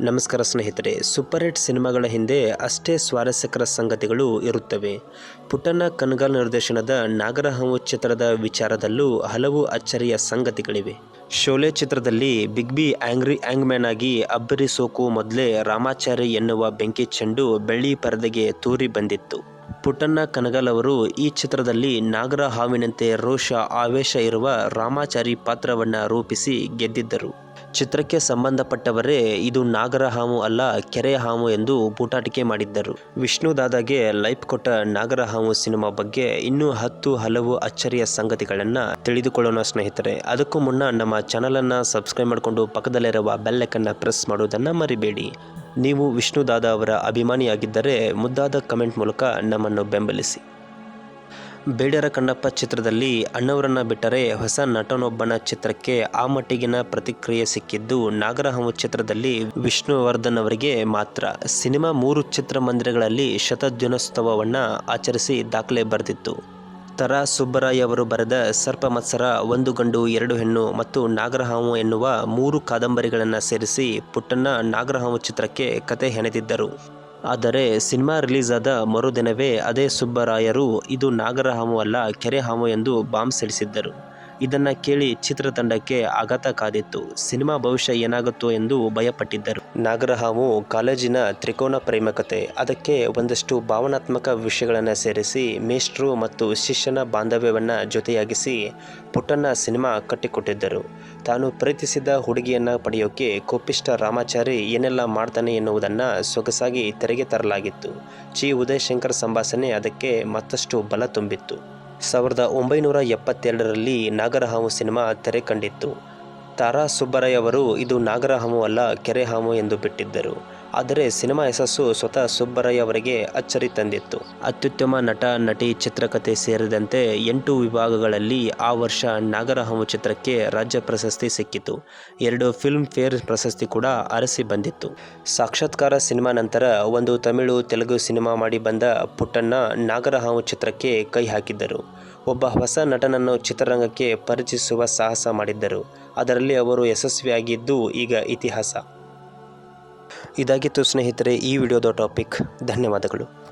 ನಮಸ್ಕಾರ ಸ್ನೇಹಿತರೆ super hit ಸಿನಿಮಾಗಳ ಹಿಂದೆ ಅಷ್ಟೇ ಸ್ವಾರಸ್ಯಕರ ಸಂಗತಿಗಳು ಇರುತ್ತವೆ. ಪುಟ್ಟಣ್ಣ ಕನ್ಗಾಲ್ ನಿರ್ದೇಶನದ ನಾಗರಹಾವು ಚಿತ್ರದ ವಿಚಾರದಲ್ಲೂ ಹಲವು ಅಚ್ಚರಿಯ ಸಂಗತಿಗಳಿವೆ. ಶೋಲೆ ಚಿತ್ರದಲ್ಲಿ ಬಿಗ್ ಬಿ ಆಂಗ್ರಿ ಮ್ಯಾನ್ ಆಗಿ ಅಬ್ಬರಿಸೋಕು ಮೊದಲೇ ರಾಮಾಚಾರಿ ಎನ್ನುವ ಬೆಂಕಿ ಚೆಂಡು ಬೆಳ್ಳಿ ಪರದೆಗೆ ತೂರಿ ಬಂದಿತ್ತು. ಪುಟ್ಟಣ್ಣ ಕನಗಲ್ ಅವರು ಈ ಚಿತ್ರದಲ್ಲಿ ನಾಗರ ಹಾವಿನಂತೆ ರೋಷ ಆವೇಶ ಇರುವ ರಾಮಾಚಾರಿ ಪಾತ್ರವನ್ನು ರೂಪಿಸಿ ಗೆದ್ದಿದ್ದರು. ಚಿತ್ರಕ್ಕೆ ಸಂಬಂಧಪಟ್ಟವರೇ ಇದು ನಾಗರ ಹಾವು ಅಲ್ಲ, ಕೆರೆ ಹಾವು ಎಂದು ಬೂಟಾಟಿಕೆ ಮಾಡಿದ್ದರು. ವಿಷ್ಣು ದಾದಾಗೆ ಲೈಫ್ ಕೊಟ್ಟ ನಾಗರ ಹಾವು ಸಿನಿಮಾ ಬಗ್ಗೆ ಇನ್ನೂ ಹತ್ತು ಹಲವು ಅಚ್ಚರಿಯ ಸಂಗತಿಗಳನ್ನು ತಿಳಿದುಕೊಳ್ಳೋಣ ಸ್ನೇಹಿತರೆ. ಅದಕ್ಕೂ ಮುನ್ನ ನಮ್ಮ ಚಾನಲನ್ನು ಸಬ್ಸ್ಕ್ರೈಬ್ ಮಾಡಿಕೊಂಡು ಪಕ್ಕದಲ್ಲಿರುವ ಬೆಲ್ಲೈಕನ್ನು ಪ್ರೆಸ್ ಮಾಡುವುದನ್ನು ಮರಿಬೇಡಿ. ನೀವು ವಿಷ್ಣು ದಾದಾ ಅವರ ಅಭಿಮಾನಿಯಾಗಿದ್ದರೆ ಮುದ್ದಾದ ಕಮೆಂಟ್ ಮೂಲಕ ನಮ್ಮನ್ನು ಬೆಂಬಲಿಸಿ. ಬೇಡರ ಕಣ್ಣಪ್ಪ ಚಿತ್ರದಲ್ಲಿ ಅಣ್ಣವರನ್ನು ಬಿಟ್ಟರೆ ಹೊಸ ನಟನೊಬ್ಬನ ಚಿತ್ರಕ್ಕೆ ಆ ಮಟ್ಟಿಗಿನ ಪ್ರತಿಕ್ರಿಯೆ ಸಿಕ್ಕಿದ್ದು ನಾಗರಹಂ ಚಿತ್ರದಲ್ಲಿ ವಿಷ್ಣುವರ್ಧನ್ ಅವರಿಗೆ ಮಾತ್ರ. ಸಿನಿಮಾ ಮೂರು ಚಿತ್ರಮಂದಿರಗಳಲ್ಲಿ ಶತದಿನೋತ್ಸವವನ್ನು ಆಚರಿಸಿ ದಾಖಲೆ ಬರೆದಿತ್ತು. ತರಾ ಸುಬ್ಬರಾಯವರು ಬರೆದ ಸರ್ಪ ಮತ್ಸರ, ಒಂದು ಗಂಡು, ಎರಡು ಹೆಣ್ಣು ಮತ್ತು ನಾಗರಹಾವು ಎನ್ನುವ ಮೂರು ಕಾದಂಬರಿಗಳನ್ನು ಸೇರಿಸಿ ಪುಟ್ಟಣ್ಣ ನಾಗರಹಾವು ಚಿತ್ರಕ್ಕೆ ಕತೆ ಹೆಣೆದಿದ್ದರು. ಆದರೆ ಸಿನಿಮಾ ರಿಲೀಸ್ ಆದ ಮರುದಿನವೇ ಅದೇ ಸುಬ್ಬರಾಯರು ಇದು ನಾಗರಹಾವು ಅಲ್ಲ ಕೆರೆ ಹಾವು ಎಂದು ಬಾಂಬ್ ಸಿಡಿಸಿದ್ದರು. ಇದನ್ನು ಕೇಳಿ ಚಿತ್ರತಂಡಕ್ಕೆ ಆಘಾತ ಕಾದಿತ್ತು. ಸಿನಿಮಾ ಭವಿಷ್ಯ ಏನಾಗುತ್ತೋ ಎಂದು ಭಯಪಟ್ಟಿದ್ದರು. ನಾಗರಹಾವು ಕಾಲೇಜಿನ ತ್ರಿಕೋನ ಪ್ರೇಮಕತೆ. ಅದಕ್ಕೆ ಒಂದಷ್ಟು ಭಾವನಾತ್ಮಕ ವಿಷಯಗಳನ್ನು ಸೇರಿಸಿ ಮೇಷ್ಟ್ರು ಮತ್ತು ಶಿಷ್ಯನ ಬಾಂಧವ್ಯವನ್ನು ಜೊತೆಯಾಗಿಸಿ ಪುಟ್ಟಣ್ಣ ಸಿನಿಮಾ ಕಟ್ಟಿಕೊಟ್ಟಿದ್ದರು. ತಾನು ಪ್ರೀತಿಸಿದ ಹುಡುಗಿಯನ್ನು ಪಡೆಯೋಕೆ ಕೋಪಿಷ್ಟ ರಾಮಾಚಾರಿ ಏನೆಲ್ಲ ಮಾಡ್ತಾನೆ ಎನ್ನುವುದನ್ನು ಸೊಗಸಾಗಿ ತೆರೆಗೆ ತರಲಾಗಿತ್ತು. ಜಿ. ಉದಯಶಂಕರ್ ಸಂಭಾಷಣೆ ಅದಕ್ಕೆ ಮತ್ತಷ್ಟು ಬಲ ತುಂಬಿತ್ತು. ಸಾವಿರದ ಒಂಬೈನೂರ ಎಪ್ಪತ್ತೆರಡರಲ್ಲಿ ನಾಗರಹಾವು ಸಿನಿಮಾ ತೆರೆ ಕಂಡಿತ್ತು. ತಾರಾ ಸುಬ್ಬರಾಯ್ ಅವರು ಇದು ನಾಗರಹಾವು ಅಲ್ಲ ಕೆರೆಹಾವು ಎಂದು ಬಿಟ್ಟಿದ್ದರು. ಆದರೆ ಸಿನಿಮಾ ಯಶಸ್ಸು ಸ್ವತಃ ಸುಬ್ಬರಾಯ್ ಅವರಿಗೆ ಅಚ್ಚರಿ ತಂದಿತ್ತು. ಅತ್ಯುತ್ತಮ ನಟ, ನಟಿ ಚಿತ್ರಕಥೆ ಸೇರಿದಂತೆ ಎಂಟು ವಿಭಾಗಗಳಲ್ಲಿ ಆ ವರ್ಷ ನಾಗರಹಾವು ಚಿತ್ರಕ್ಕೆ ರಾಜ್ಯ ಪ್ರಶಸ್ತಿ ಸಿಕ್ಕಿತು. ಎರಡು ಫಿಲ್ಮ್ ಫೇರ್ ಪ್ರಶಸ್ತಿ ಕೂಡ ಅರಸಿ ಬಂದಿತ್ತು. ಸಾಕ್ಷಾತ್ಕಾರ ಸಿನಿಮಾ ನಂತರ ಒಂದು ತಮಿಳು, ತೆಲುಗು ಸಿನಿಮಾ ಮಾಡಿ ಬಂದ ಪುಟ್ಟಣ್ಣ ನಾಗರಹಾವು ಚಿತ್ರಕ್ಕೆ ಕೈ ಹಾಕಿದ್ದರು. ಒಬ್ಬ ಹೊಸ ನಟನನ್ನು ಚಿತ್ರರಂಗಕ್ಕೆ ಪರಿಚಯಿಸುವ ಸಾಹಸ ಮಾಡಿದ್ದರು. ಅದರಲ್ಲಿ ಅವರು ಯಶಸ್ವಿಯಾಗಿದ್ದು ಈಗ ಇತಿಹಾಸ. ಇದಾಗಿತ್ತು ಸ್ನೇಹಿತರೆ ಈ ವಿಡಿಯೋದ ಟಾಪಿಕ್ ಧನ್ಯವಾದಗಳು.